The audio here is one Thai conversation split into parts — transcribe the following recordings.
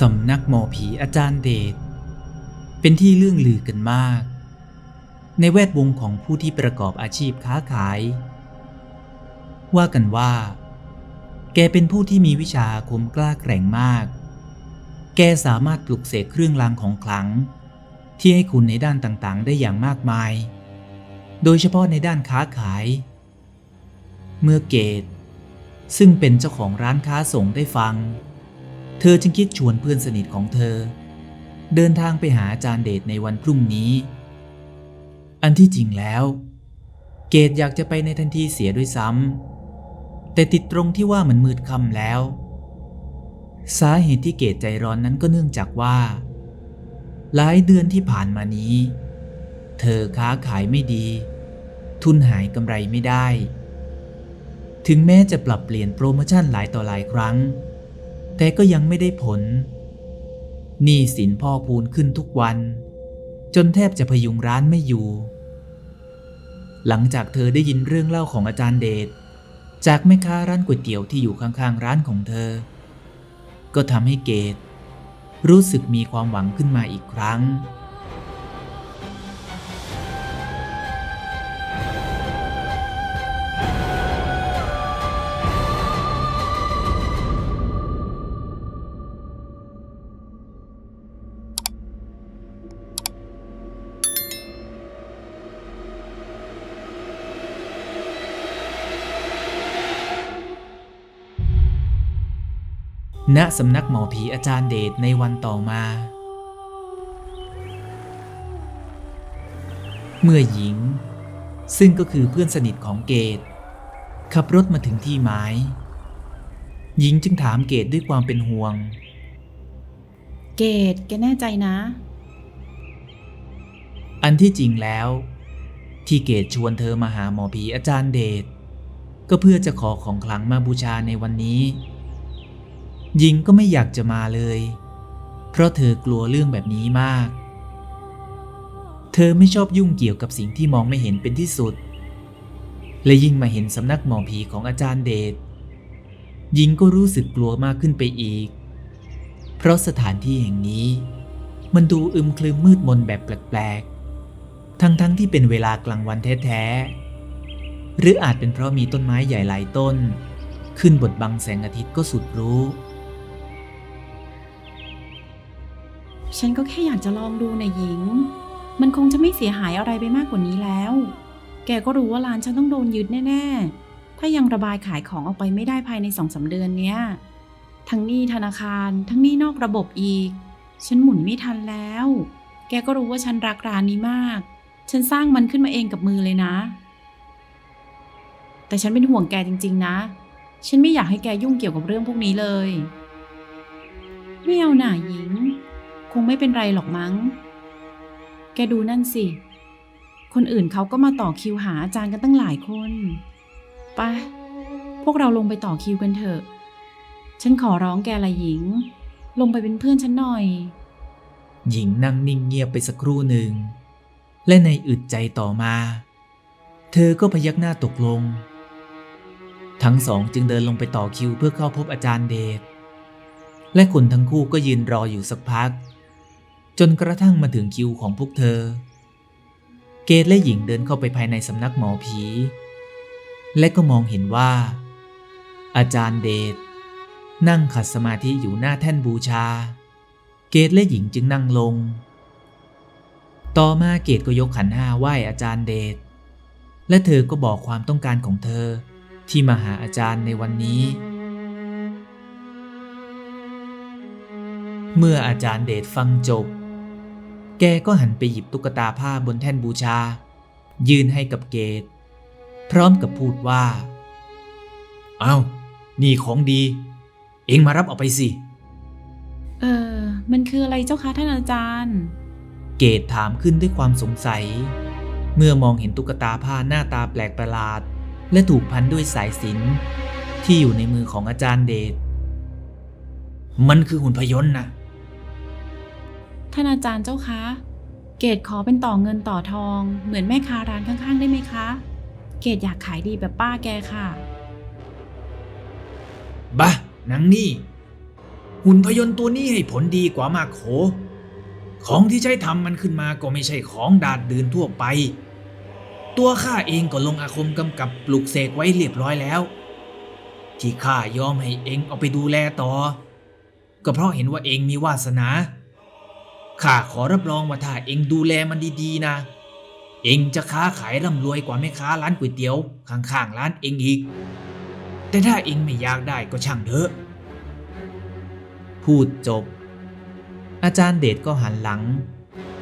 สำนักหมอผีอาจารย์เดช เป็นที่เรื่องลือกันมาก ในแวดวงของผู้ที่ประกอบอาชีพค้าขาย ว่ากันว่า แกเป็นผู้ที่มีวิชาคมกล้าแกร่งมาก แกสามารถปลุกเสกเครื่องรางของขลัง ที่ให้คุณในด้านต่างๆ ได้อย่างมากมาย โดยเฉพาะในด้านค้าขาย เมื่อเกตซึ่งเป็นเจ้าของร้านค้าส่งได้ฟัง เธอจึงคิดชวนเพื่อนสนิทของเธอ เดินทางไปหาอาจารย์เดชในวันพรุ่งนี้ อันที่จริงแล้ว เกตอยากจะไปในทันทีเสียด้วยซ้ำแต่ติดตรงที่ว่ามันมืดค่ำแล้ว สาเหตุที่เกตใจร้อนนั้นก็เนื่องจากว่า หลายเดือนที่ผ่านมานี้ เธอค้าขายไม่ดี ทุนหายกำไรไม่ได้ ถึงแม้จะปรับเปลี่ยนโปรโมชั่นหลายต่อหลายครั้ง แต่ก็ยังไม่ได้ผล หนี้สินพ่อพูนขึ้นทุกวัน จนแทบจะพยุงร้านไม่อยู่ หลังจากเธอได้ยินเรื่องเล่าของอาจารย์เดช จากแม่ค้าร้านก๋วยเตี๋ยวที่อยู่ข้างๆร้านของเธอ ก็ทำให้เกดรู้สึกมีความหวังขึ้นมาอีกครั้ง ณสำนักหมอผีอาจารย์เดชในวันต่อมา เมื่อหญิง ซึ่งก็คือเพื่อนสนิทของเกตขับรถมาถึงที่หมาย หญิงจึงถามเกตด้วยความเป็นห่วง เกดแกแน่ใจนะ อันที่จริงแล้ว ที่เกตชวนเธอมาหาหมอผีอาจารย์เดชก็เพื่อจะขอของขลังมาบูชาในวันนี้ หญิงก็ไม่อยากจะมาเลย เพราะเธอกลัวเรื่องแบบนี้มาก เธอไม่ชอบยุ่งเกี่ยวกับสิ่งที่มองไม่เห็นเป็นที่สุด และยิ่งมาเห็นสำนักหมอผีของอาจารย์เดชหญิงก็รู้สึกกลัวมากขึ้นไปอีก เพราะสถานที่แห่งนี้มันดูอึมครึมมืดมนแบบแปลกๆ ทั้งๆทที่เป็นเวลากลางวันแท้ๆ หรืออาจเป็นเพราะมีต้นไม้ใหญ่หลายต้น ขึ้นบดบังแสงอาทิตย์ก็สุดรู้ ฉันก็แค่อยากจะลองดูนะหญิง มันคงจะไม่เสียหายอะไรไปมากกว่านี้แล้ว แกก็รู้ว่าร้านฉันต้องโดนยึดแน่ ๆ ถ้ายังระบายขายของออกไปไม่ได้ภายในสองสาเดือนเนี้ย ทั้งหนี้ธนาคาร ทั้งหนี้นอกระบบอีก ฉันหมุนไม่ทันแล้ว แกก็รู้ว่าฉันรักร้านนี้มาก ฉันสร้างมันขึ้นมาเองกับมือเลยนะ แต่ฉันเป็นห่วงแกจริง ๆ นะ ฉันไม่อยากให้แกยุ่งเกี่ยวกับเรื่องพวกนี้เลย ไม่เอาหน่าหญิง คงไม่เป็นไรหรอกมั้ง แกดูนั่นสิ คนอื่นเขาก็มาต่อคิวหาอาจารย์กันตั้งหลายคนไปพวกเราลงไปต่อคิวกันเถอะ ฉันขอร้องแกละหญิง ลงไปเป็นเพื่อนฉันหน่อย หญิงนั่งนิ่งเงียบไปสักครู่หนึ่ง และในอึดใจต่อมา เธอก็พยักหน้าตกลง ทั้งสองจึงเดินลงไปต่อคิวเพื่อเข้าพบอาจารย์เดชและคนทั้งคู่ก็ยืนรออยู่สักพัก จนกระทั่งมาถึงคิวของพวกเธอ เกตและหญิงเดินเข้าไปภายในสำนักหมอผี และก็มองเห็นว่า อาจารย์เดชนั่งขัดสมาธิอยู่หน้าแท่นบูชา เกตและหญิงจึงนั่งลง ต่อมาเกตก็ยกขันห้าไหว้อาจารย์เดช และเธอก็บอกความต้องการของเธอที่มาหาอาจารย์ในวันนี้ เมื่ออาจารย์เดชฟังจบ กก็หันไปหยิบตุ๊กตาผ้าบนแท่นบูชา ยื่นให้กับเกต พร้อมกับพูดว่า เอา้า นี่ของดี เอ็งมารับเอาไปสิ เออ มันคืออะไรเจ้าคะท่านอาจารย์ เกตถามขึ้นด้วยความสงสัย เมื่อมองเห็นตุ๊กตาผ้าหน้าตาแปลกประหลาด และถูกพันด้วยสายสิญจนที่อยู่ในมือของอาจารย์เดช มันคือหุ่นพยนต์นะ ท่านอาจารย์เจ้าคะ เกดขอเป็นต่อเงินต่อทอง เหมือนแม่ค้าร้านข้างๆ ได้ไหมคะ เกดอยากขายดีแบบป้าแกค่ะ บะนังนี่ หุ่นพยนต์ตัวนี้ให้ผลดีกว่ามากโข ของที่ใช้ทำมันขึ้นมาก็ไม่ใช่ของดาดดืนทั่วไป ตัวข้าเองก็ลงอาคมกำกับปลุกเสกไว้เรียบร้อยแล้ว ที่ข้ายอมให้เองเอาไปดูแลต่อ ก็เพราะเห็นว่าเองมีวาสนา ข้าขอรับรองว่าถ้าเองดูแลมันดีๆนะ เองจะค้าขายร่ำรวยกว่าแม่ค้าร้านก๋วยเตี๋ยวข้างๆร้านเองอีก แต่ถ้าเองไม่อยากได้ก็ช่างเถอะ พูดจบ อาจารย์เดชก็หันหลัง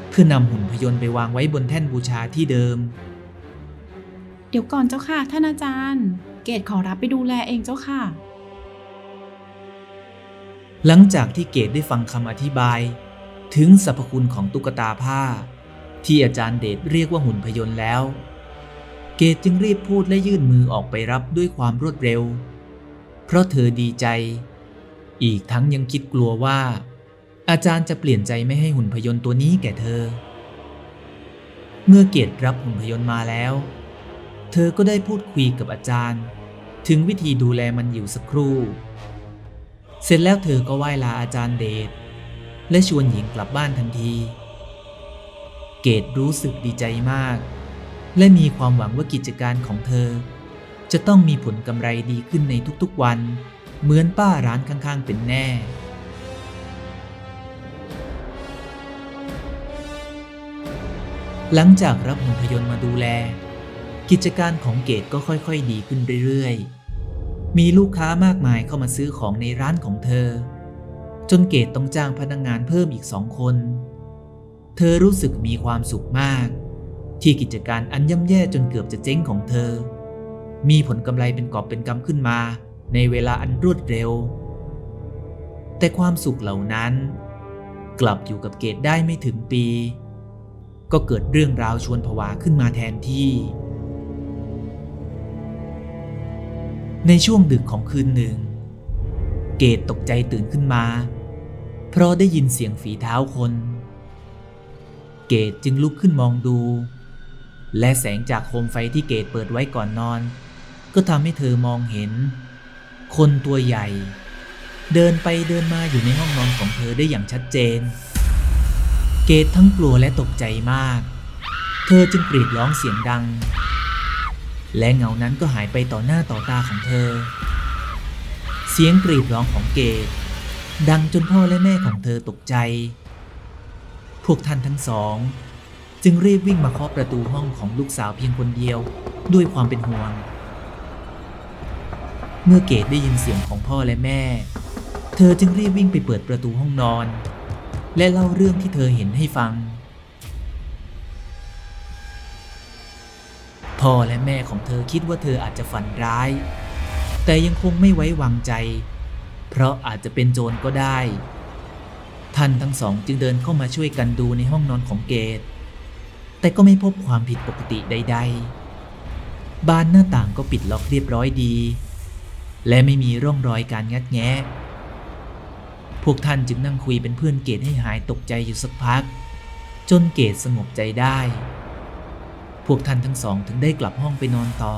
เพื่อนำหุ่นพยนต์ไปวางไว้บนแท่นบูชาที่เดิม เดี๋ยวก่อนเจ้าค่ะท่านอาจารย์ เกดขอรับไปดูแลเองเจ้าค่ะ หลังจากที่เกดได้ฟังคำอธิบาย ถึงสรรพคุณของตุ๊กตาผ้า ที่อาจารย์เดชเรียกว่าหุ่นพยนต์แล้ว เกดจึงรีบพูดและยื่นมือออกไปรับด้วยความรวดเร็ว เพราะเธอดีใจ อีกทั้งยังคิดกลัวว่า อาจารย์จะเปลี่ยนใจไม่ให้หุ่นพยนต์ตัวนี้แก่เธอ เมื่อเกดรับหุ่นพยนต์มาแล้ว เธอก็ได้พูดคุยกับอาจารย์ ถึงวิธีดูแลมันอยู่สักครู่ เสร็จแล้วเธอก็ไหว้ลาอาจารย์เดช และชวนหญิงกลับบ้านทันที เกดรู้สึกดีใจมาก และมีความหวังว่ากิจการของเธอ จะต้องมีผลกำไรดีขึ้นในทุกๆวัน เหมือนป้าร้านข้างๆเป็นแน่หลังจากรับหุ่นพยนต์มาดูแล กิจการของเกดก็ค่อยๆ ดีขึ้นเรื่อยๆ มีลูกค้ามากมายเข้ามาซื้อของในร้านของเธอ จนเกดต้องจ้างพนักงงานเพิ่มอีกสองคน เธอรู้สึกมีความสุขมาก ที่กิจการอันย่ำแย่จนเกือบจะเจ๊งของเธอ มีผลกำไรเป็นกอบเป็นกำขึ้นมาในเวลาอันรวดเร็ว แต่ความสุขเหล่านั้น กลับอยู่กับเกดได้ไม่ถึงปี ก็เกิดเรื่องราวชวนผวาขึ้นมาแทนที่ ในช่วงดึกของคืนหนึ่งเกดตกใจตื่นขึ้นมา เพราะได้ยินเสียงฝีเท้าคน เกดจึงลุกขึ้นมองดู และแสงจากโคมไฟที่เกดเปิดไว้ก่อนนอน ก็ทำให้เธอมองเห็น คนตัวใหญ่ เดินไปเดินมาอยู่ในห้องนอนของเธอได้อย่างชัดเจน เกดทั้งกลัวและตกใจมาก เธอจึงกรีดร้องเสียงดัง และเงานั้นก็หายไปต่อหน้าต่อตาของเธอ เสียงกรีดร้องของเกด ดังจนพ่อและแม่ของเธอตกใจ พวกท่านทั้งสอง จึงรีบวิ่งมาเคาะประตูห้องของลูกสาวเพียงคนเดียวด้วยความเป็นห่วง เมื่อเกดได้ยินเสียงของพ่อและแม่ เธอจึงรีบวิ่งไปเปิดประตูห้องนอน และเล่าเรื่องที่เธอเห็นให้ฟัง พ่อและแม่ของเธอคิดว่าเธออาจจะฝันร้าย แต่ยังคงไม่ไว้วางใจ เพราะอาจจะเป็นโจรก็ได้ ท่านทั้งสองจึงเดินเข้ามาช่วยกันดูในห้องนอนของเกต แต่ก็ไม่พบความผิดปกติใด ๆ บานหน้าต่างก็ปิดล็อกเรียบร้อยดี และไม่มีร่องรอยการงัดแงะ พวกท่านจึงนั่งคุยเป็นเพื่อนเกตให้หายตกใจอยู่สักพัก จนเกตสงบใจได้ พวกท่านทั้งสองถึงได้กลับห้องไปนอนต่อ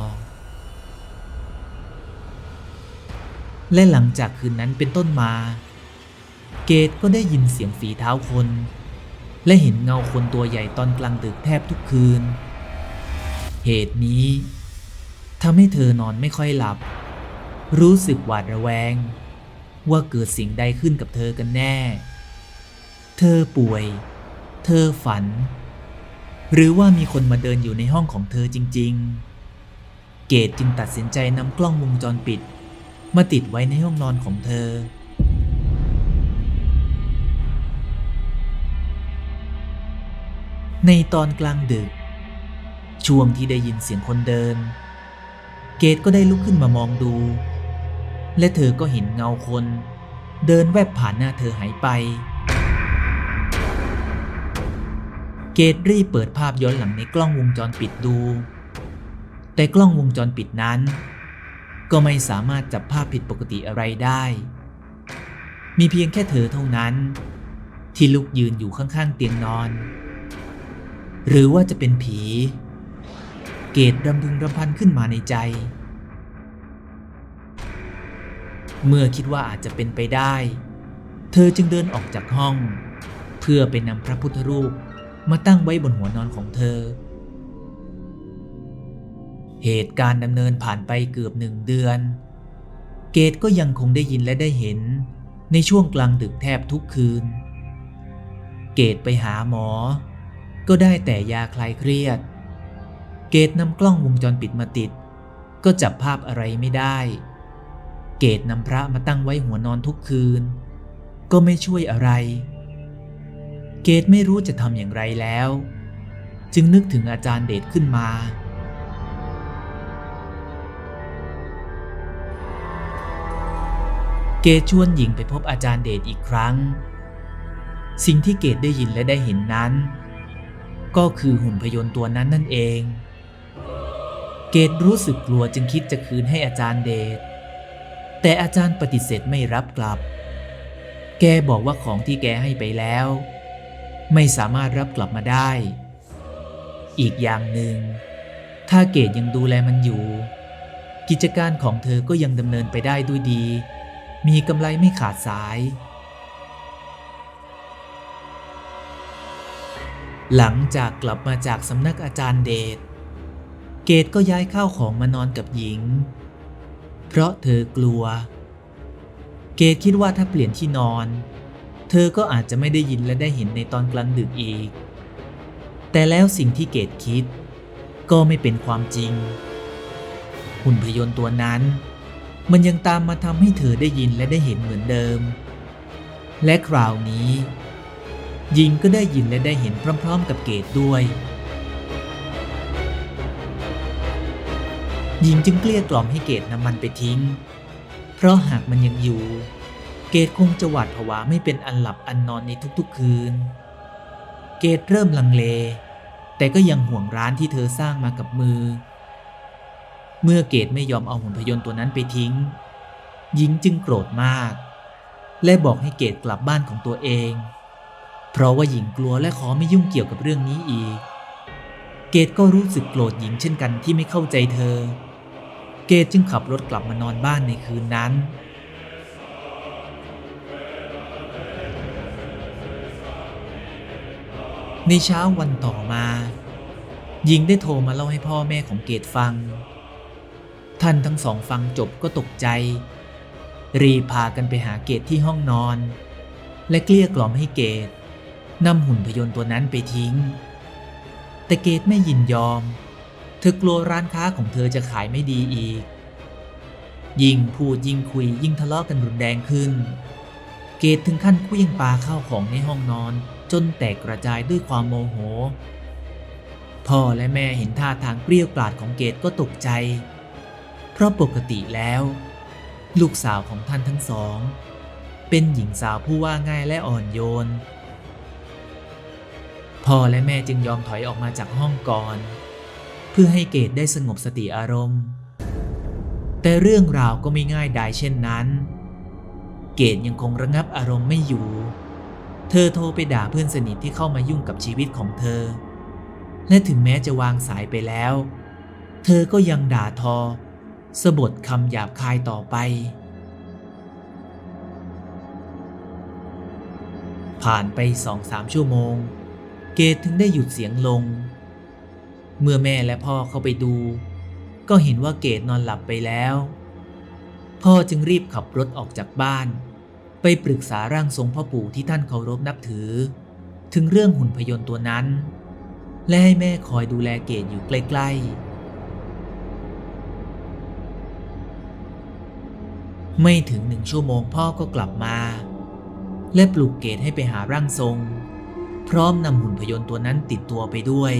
และหลังจากคืนนั้นเป็นต้นมา เกตก็ได้ยินเสียงฝีเท้าคน และเห็นเงาคนตัวใหญ่ตอนกลางดึกแทบทุกคืน เหตุนี้ทำให้เธอนอนไม่ค่อยหลับ รู้สึกหวาดระแวง ว่าเกิดสิ่งใดขึ้นกับเธอกันแน่ เธอป่วย เธอฝัน หรือว่ามีคนมาเดินอยู่ในห้องของเธอจริง ๆ เกดจึงตัดสินใจนำกล้องวงจรปิด มาติดไว้ในห้องนอนของเธอ ในตอนกลางดึก ช่วงที่ได้ยินเสียงคนเดิน เกดก็ได้ลุกขึ้นมามองดู และเธอก็เห็นเงาคน เดินแวบผ่านหน้าเธอหายไป เกดรีบเปิดภาพย้อนหลังในกล้องวงจรปิดดู แต่กล้องวงจรปิดนั้น ก็ไม่สามารถจับภาพผิดปกติอะไรได้ มีเพียงแค่เธอเท่านั้น ที่ลุกยืนอยู่ข้างๆเตียงนอน หรือว่าจะเป็นผี เกดรำพึงรำพันขึ้นมาในใจ เมื่อคิดว่าอาจจะเป็นไปได้ เธอจึงเดินออกจากห้อง เพื่อไปนำพระพุทธรูปมาตั้งไว้บนหัวนอนของเธอ เหตุการณ์ดำเนินผ่านไปเกือบหนึ่งเดือน เกตก็ยังคงได้ยินและได้เห็น ในช่วงกลางดึกแทบทุกคืน เกตไปหาหมอ ก็ได้แต่ยาคลายเครียด เกตนำกล้องวงจรปิดมาติด ก็จับภาพอะไรไม่ได้ เกตนำพระมาตั้งไว้หัวนอนทุกคืน ก็ไม่ช่วยอะไร เกตไม่รู้จะทำอย่างไรแล้ว จึงนึกถึงอาจารย์เดชขึ้นมา เกตชวนหญิงไปพบอาจารย์เดชอีกครั้ง สิ่งที่เกตได้ยินและได้เห็นนั้น ก็คือหุ่นพยนต์ตัวนั้นนั่นเอง เกตรู้สึกกลัวจึงคิดจะคืนให้อาจารย์เดช แต่อาจารย์ปฏิเสธไม่รับกลับ แกบอกว่าของที่แกให้ไปแล้ว ไม่สามารถรับกลับมาได้ อีกอย่างหนึ่ง ถ้าเกตยังดูแลมันอยู่ กิจการของเธอก็ยังดำเนินไปได้ด้วยดี มีกำไรไม่ขาดสาย หลังจากกลับมาจากสำนักอาจารย์เดช เกตก็ย้ายข้าวของมานอนกับหญิง เพราะเธอกลัว เกตคิดว่าถ้าเปลี่ยนที่นอน เธอก็อาจจะไม่ได้ยินและได้เห็นในตอนกลางดึกอีก แต่แล้วสิ่งที่เกตคิด ก็ไม่เป็นความจริง หุ่นพยนต์ตัวนั้น มันยังตามมาทำให้เธอได้ยินและได้เห็นเหมือนเดิม และคราวนี้หญิงก็ได้ยินและได้เห็นพร้อม ๆ กับเกตด้วยหญิงจึงเกลี้ยกล่อมให้เกตนำมันไปทิ้ง เพราะหากมันยังอยู่ เกตคงจะหวาดผวาไม่เป็นอันหลับอันนอนในทุกๆคืน เกตเริ่มลังเล แต่ก็ยังห่วงร้านที่เธอสร้างมากับมือ เมื่อเกตไม่ยอมเอาหุ่นพยนต์ตัวนั้นไปทิ้ง หญิงจึงโกรธมาก และบอกให้เกตกลับบ้านของตัวเอง เพราะว่าหญิงกลัวและขอไม่ยุ่งเกี่ยวกับเรื่องนี้อีก เกตก็รู้สึกโกรธหญิงเช่นกันที่ไม่เข้าใจเธอ เกตจึงขับรถกลับมานอนบ้านในคืนนั้นในเช้าวันต่อมา หญิงได้โทรมาเล่าให้พ่อแม่ของเกตฟัง ท่านทั้งสองฟังจบก็ตกใจ รีพากันไปหาเกตที่ห้องนอน และเกลี้ยกล่อมให้เกตนำหุ่นพยนต์ตัวนั้นไปทิ้ง แต่เกตไม่ยินยอม เธอกลัวร้านค้าของเธอจะขายไม่ดีอีก ยิ่งพูดยิ่งคุยยิ่งทะเลาะกันรุนแรงขึ้น เกตถึงขั้นเคลื่องปลาข้าวของในห้องนอนจนแตกกระจายด้วยความโมโห พ่อและแม่เห็นท่าทางเปรี้ยวกราดของเกตก็ตกใจ เพราะปกติแล้ว ลูกสาวของท่านทั้งสอง เป็นหญิงสาวผู้ว่าง่ายและอ่อนโยน พ่อและแม่จึงยอมถอยออกมาจากห้องก่อน เพื่อให้เกดได้สงบสติอารมณ์ แต่เรื่องราวก็ไม่ง่ายดายเช่นนั้น เกดยังคงระงับอารมณ์ไม่อยู่ เธอโทรไปด่าเพื่อนสนิทที่เข้ามายุ่งกับชีวิตของเธอ และถึงแม้จะวางสายไปแล้ว เธอก็ยังด่าทอ สบทคำหยาบคายต่อไป ผ่านไปสองสามชั่วโมง เกตถึงได้หยุดเสียงลง เมื่อแม่และพ่อเข้าไปดู ก็เห็นว่าเกตนอนหลับไปแล้ว พ่อจึงรีบขับรถออกจากบ้าน ไปปรึกษาร่างทรงพ่อปู่ที่ท่านเคารพนับถือ ถึงเรื่องหุ่นพยนต์ตัวนั้น และให้แม่คอยดูแลเกตอยู่ใกล้ๆ ไม่ถึงหนึ่งชั่วโมงพ่อก็กลับมา และปลุกเกตให้ไปหาร่างทรง พร้อมนำหุ่นพยนต์ตัวนั้นติดตัวไปด้วย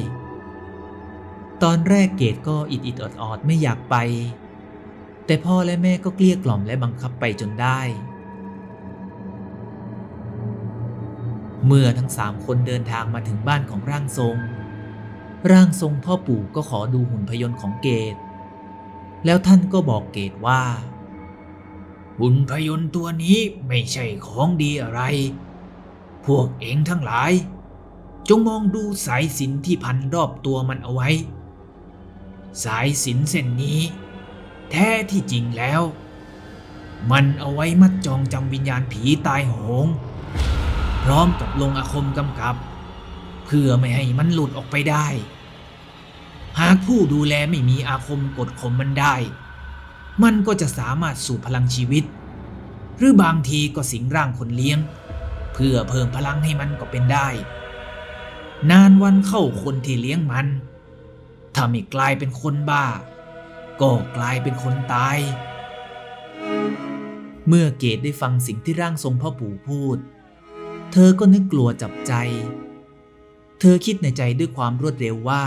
ตอนแรกเกตก็อิดอิดอดอดไม่อยากไป แต่พ่อและแม่ก็เกลี้ยกล่อมและบังคับไปจนได้ เมื่อทั้งสามคนเดินทางมาถึงบ้านของร่างทรง ร่างทรงพ่อปู่ก็ขอดูหุ่นพยนต์ของเกต แล้วท่านก็บอกเกตว่า หุ่นพยนต์ตัวนี้ไม่ใช่ของดีอะไร พวกเองทั้งหลาย จงมองดูสายสินที่พันรอบตัวมันเอาไว้ สายสินเส้นนี้ แท้ที่จริงแล้ว มันเอาไว้มัดจองจำวิญญาณผีตายโหง พร้อมกับลงอาคมกำกับ เพื่อไม่ให้มันหลุดออกไปได้ หากผู้ดูแลไม่มีอาคมกดข่มมันได้ มันก็จะสามารถสูบพลังชีวิต หรือบางทีก็สิงร่างคนเลี้ยง เพื่อเพิ่มพลังให้มันก็เป็นได้ นานวันเข้าคนที่เลี้ยงมัน ถ้าไม่กลายเป็นคนบ้า ก็กลายเป็นคนตาย เมื่อเกดได้ฟังสิ่งที่ร่างทรงพ่อปู่พูด เธอก็นึกกลัวจับใจ เธอคิดในใจด้วยความรวดเร็วว่า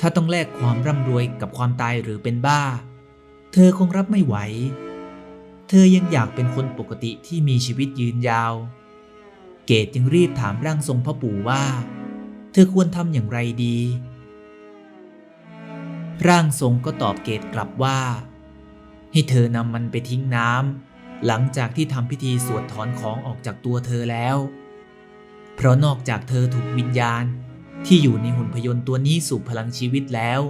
ถ้าต้องแลกความร่ำรวยกับความตายหรือเป็นบ้า เธอคงรับไม่ไหว เธอยังอยากเป็นคนปกติที่มีชีวิตยืนยาว เกดจึงรีบถามร่างทรงพ่อปู่ว่า เธอควรทำอย่างไรดี ร่างทรงก็ตอบเกดกลับว่า ให้เธอนำมันไปทิ้งน้ำหลังจากที่ทำพิธีสวดถอนของออกจากตัวเธอแล้ว เพราะนอกจากเธอถูกวิญญาณที่อยู่ในหุ่นพยนต์ตัวนี้สูบพลังชีวิตแล้ว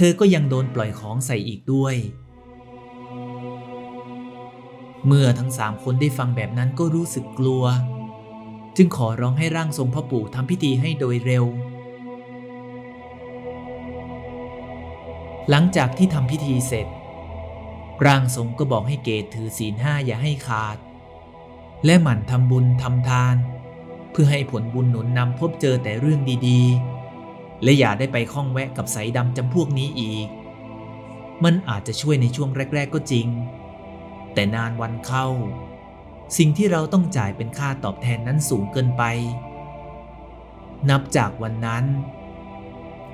เธอก็ยังโดนปล่อยของใส่อีกด้วย เมื่อทั้งสามคนได้ฟังแบบนั้นก็รู้สึกกลัว จึงขอร้องให้ร่างทรงพ่อปู่ทำพิธีให้โดยเร็ว หลังจากที่ทำพิธีเสร็จ ร่างทรงก็บอกให้เกตถือศีลห้าอย่าให้ขาด และหมั่นทำบุญทำทาน เพื่อให้ผลบุญหนุนนำพบเจอแต่เรื่องดีๆ และอย่าได้ไปข้องแวะกับสายดำจำพวกนี้อีก มันอาจจะช่วยในช่วงแรก ๆก็จริง แต่นานวันเข้า สิ่งที่เราต้องจ่ายเป็นค่าตอบแทนนั้นสูงเกินไป นับจากวันนั้น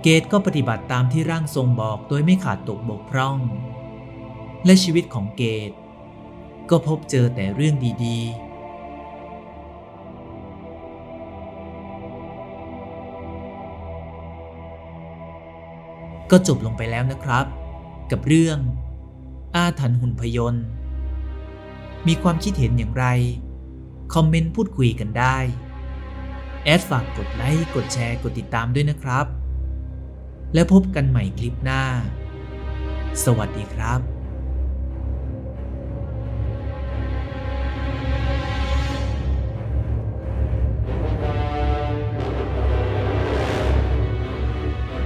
เกตก็ปฏิบัติตามที่ร่างทรงบอกโดยไม่ขาดตกบกพร่อง และชีวิตของเกตก็พบเจอแต่เรื่องดีๆ ก็จบลงไปแล้วนะครับ กับเรื่อง อาถรรพ์หุ่นพยนต์ มีความคิดเห็นอย่างไร คอมเมนต์พูดคุยกันได้ แอดฝากกดไลค์ กดแชร์ กดติดตามด้วยนะครับ แล้วพบกันใหม่คลิปหน้า สวัสดีครับ